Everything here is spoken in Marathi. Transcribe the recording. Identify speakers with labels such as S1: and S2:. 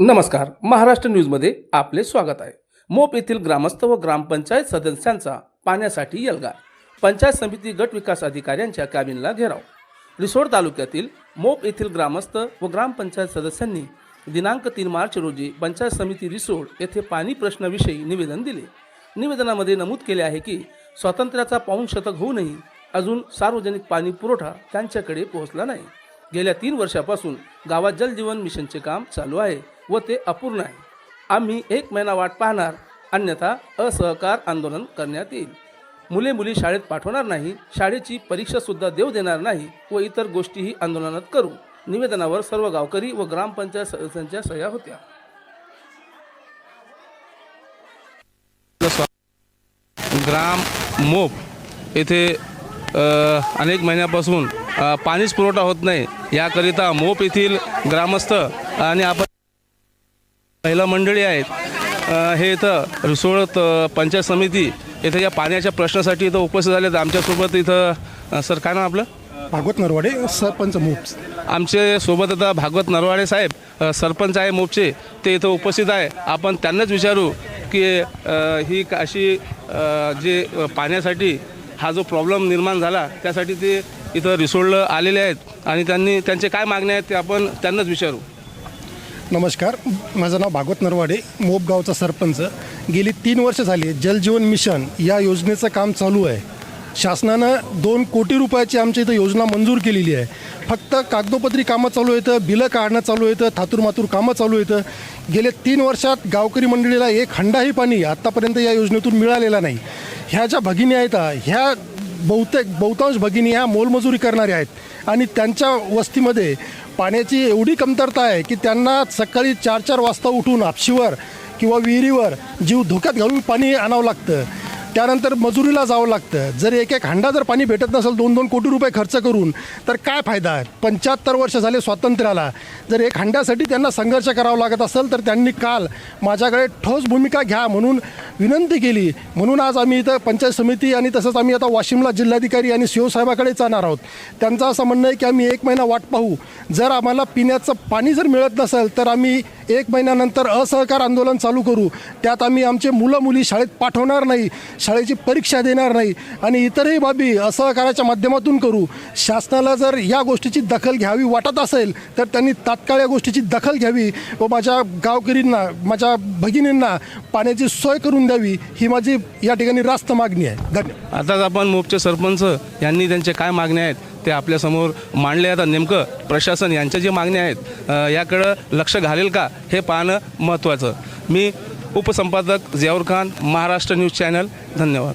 S1: नमस्कार महाराष्ट्र न्यूजमध्ये आपले स्वागत आहे. मोप येथील ग्रामस्थ व ग्रामपंचायत सदस्यांचा पाण्यासाठी यलगार पंचायत समिती गट विकास अधिकाऱ्यांच्या कॅबिनला घेराव. रिसोड तालुक्यातील मोप येथील ग्रामस्थ व ग्रामपंचायत सदस्यांनी दिनांक तीन मार्च रोजी पंचायत समिती रिसोड येथे पाणी प्रश्नाविषयी निवेदन दिले. निवेदनामध्ये नमूद केले आहे की स्वातंत्र्याचा पाऊण शतक होऊनही अजून सार्वजनिक पाणी पुरवठा त्यांच्याकडे पोहोचला नाही. गेल्या तीन वर्षापासून गावात जलजीवन मिशनचे काम चालू आहे. व ते अपूर्ण आहे. आम्ही एक महिना वाट पाहणार अन्यथा असहकार आंदोलन करण्यात येईल. मुले मुली शाळेत पाठवणार नाही शाळेची परीक्षासुद्धा देऊ देणार नाही व इतर गोष्टीही आंदोलनात करू. निवेदनावर सर्व गावकरी व ग्रामपंचायत सदस्यांच्या सह्या होत्या. ग्राम मोप येथे अनेक महिन्यापासून पाणीच पुरवठा होत नाही. याकरिता मोप येथील ग्रामस्थ आणि आपण महिला मंडळी आहेत. हे इथं रिसोड त- पंचायत समिती इथं या पाण्याच्या प्रश्नासाठी इथं उपस्थित झाले आहेत आमच्यासोबत इथं सर काय नाव आपलं?
S2: भागवत नरवाडे सरपंच मूप्स
S1: आमचे सोबत आता भागवत नरवाडे साहेब सरपंच आहे मोपचे ते इथं उपस्थित आहे. आपण त्यांनाच विचारू की ही अशी जे पाण्यासाठी हा जो प्रॉब्लेम निर्माण झाला त्यासाठी ते इथं रिसोडला आलेले आहेत आणि त्यांनी त्यांचे काय मागणे आहेत ते आपण त्यांनाच विचारू.
S2: नमस्कार. माझं नाव भागवत नरवाडे मोपगावचा सरपंच. गेली तीन वर्ष झाली जलजीवन मिशन या योजनेचं काम चालू आहे. शासनानं दोन कोटी रुपयाची आमच्या इथं योजना मंजूर केलेली आहे. फक्त कागदोपत्री कामं चालू येतं बिलं काढणं चालू येतं थातूरमातूर कामं चालू येतं गेले तीन वर्षात गावकरी मंडळीला एक हंडाही पाणी आत्तापर्यंत या योजनेतून मिळालेला नाही. ह्या ज्या भगिनी आहेत ह्या बहुतेक बहुतांश भगिनी ह्या मोलमजुरी करणाऱ्या आहेत. आणि त्यांच्या वस्तीमध्ये पाण्याची एवढी कमतरता आहे की त्यांना सकाळी चार चार वाजता उठून आपशीवर किंवा विहिरीवर जीव धोक्यात घालून पाणी आणावं लागतं. त्यानंतर मजुरीला जावं लागतं. जर एक एक हंडा जर पाणी भेटत नसेल दोन दोन कोटी रुपये खर्च करून तर काय फायदा आहे? पंच्याहत्तर वर्ष झाले स्वातंत्र्याला. जर एक हंड्यासाठी त्यांना संघर्ष करावा लागत असेल तर त्यांनी काल माझ्याकडे ठोस भूमिका घ्या म्हणून विनंती केली. म्हणून आज आम्ही इथं पंचायत समिती आणि तसंच आम्ही आता वाशिमला जिल्हाधिकारी आणि सीओ साहेबाकडे जाणार आहोत. त्यांचं असं म्हणणं आहे की आम्ही एक महिना वाट पाहू. जर आम्हाला पिण्याचं पाणी जर मिळत नसेल तर आम्ही एक महिन्यानंतर असहकार आंदोलन चालू करू. त्यात आम्ही आमचे मुलं मुली शाळेत पाठवणार नाही शाळेची परीक्षा देणार नाही आणि इतरही बाबी असहकाराच्या माध्यमातून करू. शासनाला जर या गोष्टीची दखल घ्यावी वाटत असेल तर त्यांनी तात्काळ या गोष्टीची दखल घ्यावी व माझ्या गावकरींना माझ्या भगिनींना पाण्याची सोय करून द्यावी ही माझी या ठिकाणी रास्त मागणी आहे. धन्यवाद.
S1: आताच आपण मोपचे सरपंच यांनी त्यांचे काय मागण्या आहेत ते आपल्यासमोर मांडले. आता नेमकं प्रशासन यांच्या जे मागण्या आहेत याकडं लक्ष घालेल का? हे पाहणं महत्त्वाचं मी उपसंपादक जियाऊर खान महाराष्ट्र न्यूज चॅनल धन्यवाद.